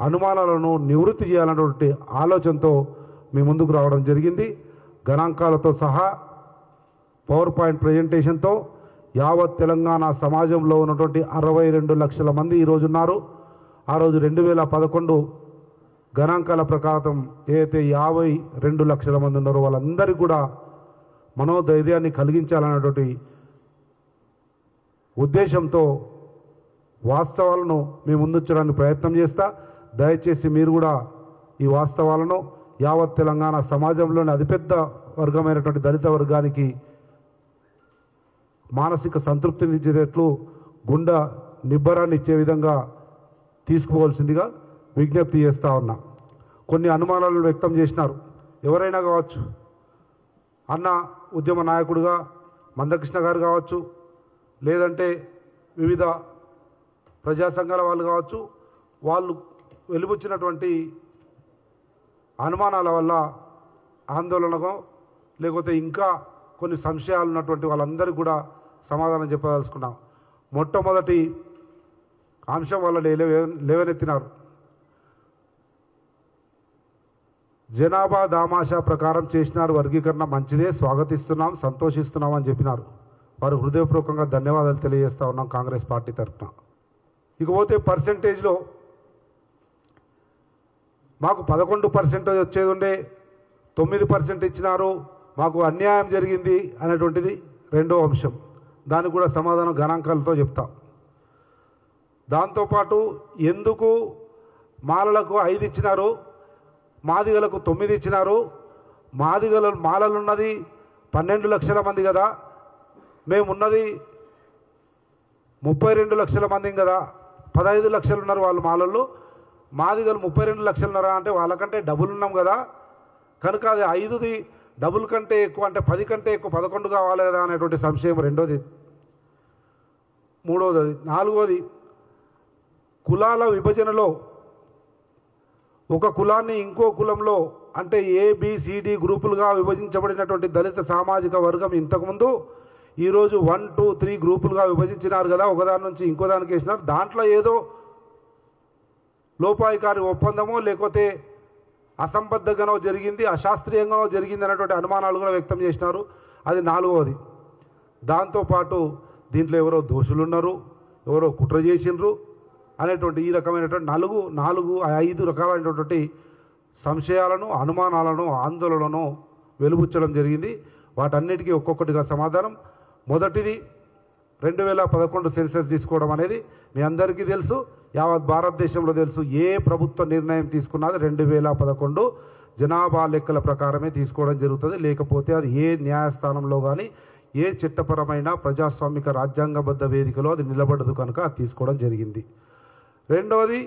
అనుమానాలను నివృత్తి చేయాలన్నటువంటి ఆలోచనతో మీ ముందుకు రావడం జరిగింది. గణాంకాలతో సహా పవర్ పాయింట్ ప్రజెంటేషన్తో యావత్ తెలంగాణ సమాజంలో ఉన్నటువంటి అరవై రెండు లక్షల మంది ఈరోజు ఉన్నారు. ఆ రోజు రెండు వేల పదకొండు గణాంకాల ప్రకారం ఏదైతే యాభై రెండు లక్షల మంది ఉన్నారో వాళ్ళందరికీ కూడా మనోధైర్యాన్ని కలిగించాలన్నటువంటి ఉద్దేశంతో వాస్తవాలను మేము ముందుంచడానికి ప్రయత్నం చేస్తా. దయచేసి మీరు కూడా ఈ వాస్తవాలను యావత్ తెలంగాణ సమాజంలోని అతిపెద్ద వర్గమైనటువంటి దళిత వర్గానికి మానసిక సంతృప్తిని ఇచ్చేటట్లు గుండె నిబ్బరాన్ని ఇచ్చే విధంగా తీసుకోవాల్సిందిగా విజ్ఞప్తి చేస్తా ఉన్నా. కొన్ని అనుమానాలను వ్యక్తం చేసినారు. ఎవరైనా కావచ్చు అన్న ఉద్యమ నాయకుడుగా మందకృష్ణ గారు కావచ్చు లేదంటే వివిధ ప్రజా సంఘాల వాళ్ళు కావచ్చు వాళ్ళు వెలుబుచ్చినటువంటి అనుమానాల వల్ల ఆందోళనకు లేకపోతే ఇంకా కొన్ని సంశయాలు ఉన్నటువంటి వాళ్ళందరికీ కూడా సమాధానం చెప్పదలుచుకున్నాం. మొట్టమొదటి అంశం వల్ల లేవనెత్తినారు. జనాభా దామాషా ప్రకారం చేసినారు వర్గీకరణ మంచిదే స్వాగతిస్తున్నాం సంతోషిస్తున్నాం అని చెప్పినారు. వారు హృదయపూర్వకంగా ధన్యవాదాలు తెలియజేస్తా ఉన్నాం కాంగ్రెస్ పార్టీ తరఫున. ఇకపోతే పర్సెంటేజ్లో మాకు పదకొండు పర్సెంట్ వచ్చేది ఉండే తొమ్మిది పర్సెంట్ ఇచ్చినారు మాకు అన్యాయం జరిగింది అనేటువంటిది రెండో అంశం. దానికి కూడా సమాధానం గణాంకాలతో చెప్తాం. దాంతోపాటు ఎందుకు మాలలకు ఐదు ఇచ్చినారు మాదిగలకు తొమ్మిది ఇచ్చినారు మాదిగల మాలలున్నది పన్నెండు లక్షల మంది కదా మేమున్నది ముప్పై రెండు లక్షల మంది కదా పదహైదు లక్షలు ఉన్నారు వాళ్ళు మాలల్లో మాది గల ముప్పై రెండు లక్షలున్నరా అంటే వాళ్ళకంటే డబుల్ ఉన్నాం కదా. కనుక అది ఐదుది డబుల్ కంటే ఎక్కువ అంటే పది కంటే ఎక్కువ పదకొండు కావాలి కదా అనేటువంటి సంశయం రెండోది. మూడోది అది నాలుగోది కులాల విభజనలో ఒక కులాన్ని ఇంకో కులంలో అంటే ఏబిసిడి గ్రూపులుగా విభజించబడినటువంటి దళిత సామాజిక వర్గం ఇంతకుముందు ఈరోజు వన్ టూ త్రీ గ్రూపులుగా విభజించినారు కదా. ఒకదాని నుంచి ఇంకో దానికి వేసినారు. దాంట్లో ఏదో లోపాయికారి ఒప్పందమో లేకపోతే అసంబద్ధంగానో జరిగింది అశాస్త్రీయంగానో జరిగింది అనేటువంటి అనుమానాలు కూడా వ్యక్తం చేసినారు. అది నాలుగవది. దాంతోపాటు దీంట్లో ఎవరో దోషులు ఉన్నారు ఎవరో కుట్ర చేసిండ్రు అనేటువంటి ఈ రకమైనటువంటి నాలుగు నాలుగు ఐదు రకాలైనటువంటి సంశయాలను అనుమానాలను ఆందోళనను వెలుబుచ్చడం జరిగింది. వాటన్నిటికీ ఒక్కొక్కటిగా సమాధానం. మొదటిది రెండు వేల పదకొండు సెన్సెస్ తీసుకోవడం అనేది మీ అందరికీ తెలుసు. యావత్ భారతదేశంలో తెలుసు ఏ ప్రభుత్వ నిర్ణయం తీసుకున్నది రెండు వేల పదకొండు జనాభా లెక్కల ప్రకారమే తీసుకోవడం జరుగుతుంది. లేకపోతే అది ఏ న్యాయస్థానంలో కానీ ఏ చట్టపరమైన ప్రజాస్వామిక రాజ్యాంగబద్ధ వేదికలో అది నిలబడదు కనుక అది తీసుకోవడం జరిగింది. రెండవది